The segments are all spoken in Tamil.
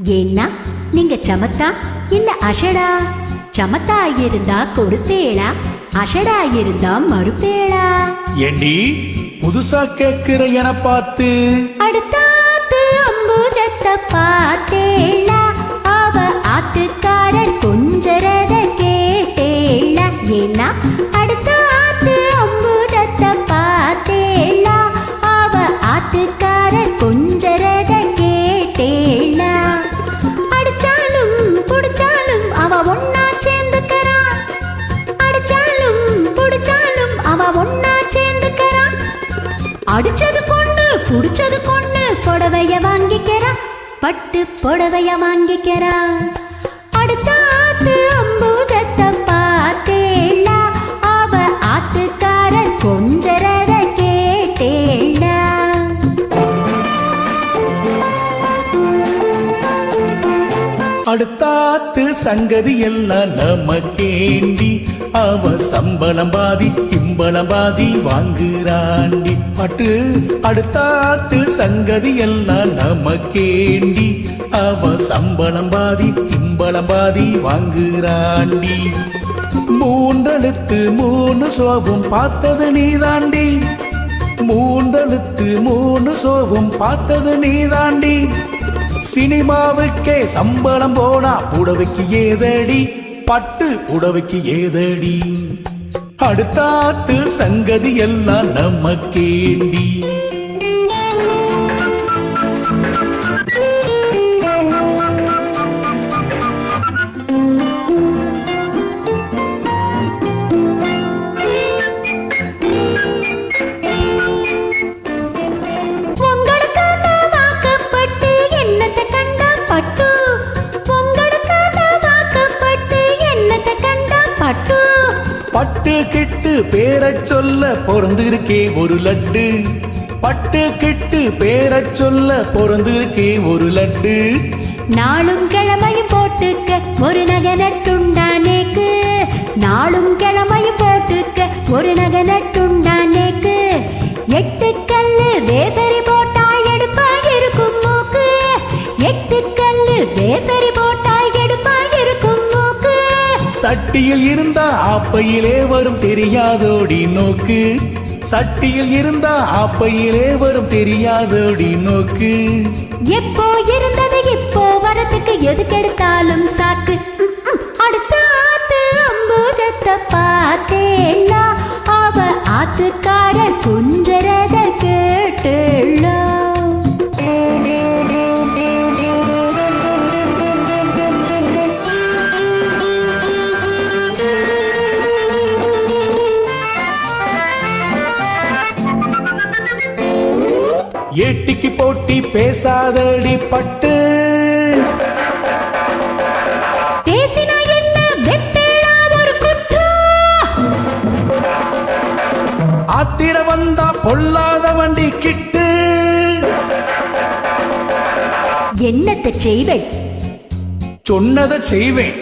ஏன்னா நீங்க சமத்தா? இல்ல அஷடா சமத்தா இருந்தா கொடுப்பேளா அஷடா இருந்தா மறுப்பேளா? ஏண்டி புதுசா கேக்குற என பார்த்து. அடுத்தாத்து அம்புஜத்தை பார்த்தேளா? அவ ஆத்துக்காரர் கொஞ்சரத கேட்டேளா? ஏன்னா பட்டு புடவைய வாங்கிக்கிறா. அடுத்த ஆத்து அம்பூஜத்தை பார்த்தேளா அவ ஆத்துக்காரர் கொஞ்சரத கேட்டேளா அடுத்தாத்து சங்கதி எல்லாம் நமக்கேண்டி அவ சம்பளம் பாதி கிம்பளம் பாதி வாங்குறாண்டி. பட்டு அடுத்தாத்து சங்கதி எல்லாம் நமக்கேண்டி. அவ சம்பளம் பாதி கிம்பளம் பாதி வாங்குறாண்டி. மூன்றெழுத்து மூணு சோபம் பார்த்தது நீதாண்டி. மூன்றெழுத்து மூணு சோபம் பார்த்தது நீதாண்டி. சினிமாவுக்கே சம்பளம் போனா புடவைக்கு ஏதடி? பட்டு புடவைக்கு ஏதடி? அடுத்தாத்து சங்கதி எல்லாம் நமக்கேண்டி. பட்டு கிட்டு பேரை சொல்ல பொறந்திருக்கே ஒரு லட்டு. பட்டு கிட்டு பேரை சொல்ல பொறந்திருக்கே ஒரு லட்டு. நாளும் கிழமையும் போட்டுக்க ஒரு நகை நட்டுண்டானேக்கு நாளும் கிழமையும் போட்டுக்க ஒரு நகை நட்டுண்டானேக்கு எட்டு கல்லு வேசரி போட்டா எடுப்பா இருக்கும் மூக்கு. எட்டு கல்லு வேசரி போ சட்டியில் இருந்தா ஆப்பையிலே வரும் தெரியாதோடி நோக்கு. சட்டியில் இருந்தா ஆப்பையிலே வரும் தெரியாதோடி நோக்கு. எப்போ இருந்தது இப்போ வரத்துக்கு எதுக்கெடுத்தாலும் சாக்கு ஏட்டிக்கு போட்டி பேசாதடி பட்டு. என்ன? ஆத்திர வந்தா பொல்லாத வண்டி கிட்டு. என்னத்தை செய்வேன்? சொன்னதை செய்வேன்.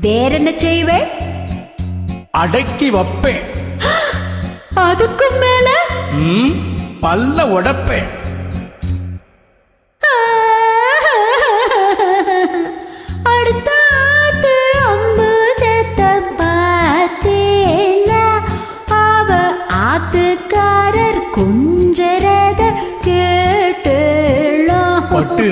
வேறென்ன செய்வேன்? அடக்கி வைப்பேன். அதுக்கும் மேல? பல்ல உடைப்பேன். ஆத்துக்காரர் குஞ்சரத கேட்டேளாம் பட்டு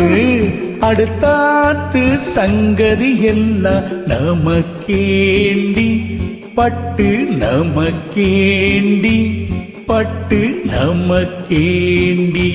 அடுத்தாத்து சங்கதி எல்லாம் நமக்கேண்டி பட்டு நமக்கேண்டி. பட்டு நமக்கேண்டி.